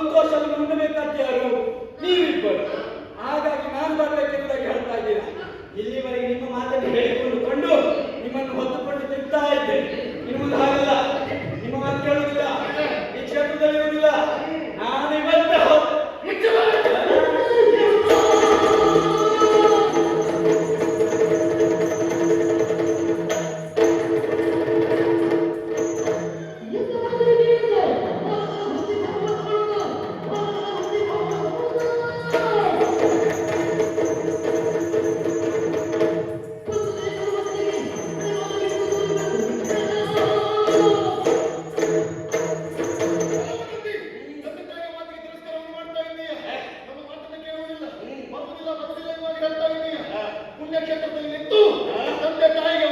సంతోషాన్ని ఉండమే తగ్గారు ಕೇಳ್ತಾ ಇದ್ದೀನಿ. ಪುಣ್ಯಕ್ಷೇತ್ರದಲ್ಲಿ ನಿಂತು ತಂದೆ ತಾಯಿಗೆ